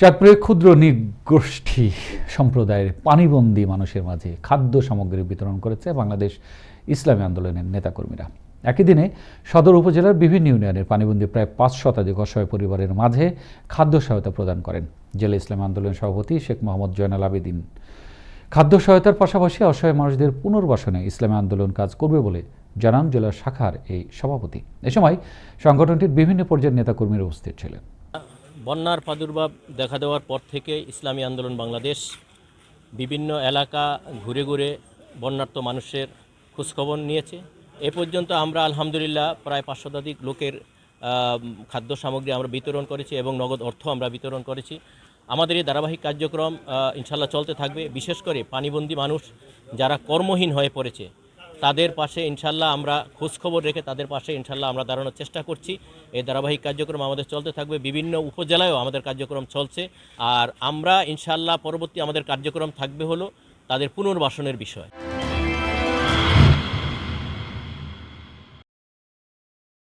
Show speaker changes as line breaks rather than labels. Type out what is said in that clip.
চাঁদপুরে ক্ষুদ্র নিগোষ্ঠী সম্প্রদায়ের পানিবন্দী মানুষের মাঝে খাদ্য সামগ্রী বিতরণ করেছে বাংলাদেশ ইসলামী আন্দোলনের নেতাকর্মীরা। একই দিনে সদর উপজেলার বিভিন্ন ইউনিয়নের পানিবন্দী প্রায় পাঁচ শতাধিক অসহায় পরিবারের মাঝে খাদ্য সহায়তা প্রদান করেন জেলা ইসলামী আন্দোলন সভাপতি শেখ মোহাম্মদ জয়নাল আবেদিন। খাদ্য সহায়তার পাশাপাশি অসহায় মানুষদের পুনর্বাসনে ইসলামী আন্দোলন কাজ করবে বলে জানান জেলা শাখার এই সভাপতি। এ সময় সংগঠনটির বিভিন্ন পর্যায়ের নেতাকর্মীরা উপস্থিত ছিলেন।
বন্যার প্রাদুর্ভাব দেখা দেওয়ার পর থেকে ইসলামী আন্দোলন বাংলাদেশ, বিভিন্ন এলাকা ঘুরে ঘুরে বন্যার্ত মানুষের খোঁজখবর নিয়েছে। এ পর্যন্ত আমরা আলহামদুলিল্লাহ প্রায় পাঁচ শতাধিক লোকের খাদ্য সামগ্রী আমরা বিতরণ করেছি এবং নগদ অর্থ আমরা বিতরণ করেছি। আমাদের এই ধারাবাহিক কার্যক্রম ইনশাল্লাহ চলতে থাকবে। বিশেষ করে পানিবন্দী মানুষ যারা কর্মহীন হয়ে পড়েছে তাদের পাশে ইনশাল্লাহ আমরা খোঁজখবর রেখে তাদের পাশে ইনশাল্লাহ আমরা দাঁড়ানোর চেষ্টা করছি। এই ধারাবাহিক কার্যক্রম আমাদের চলতে থাকবে, বিভিন্ন উপজেলায়ও আমাদের কার্যক্রম চলছে। আর আমরা ইনশাল্লাহ পরবর্তী আমাদের কার্যক্রম থাকবে হলো তাদের পুনর্বাসনের বিষয়।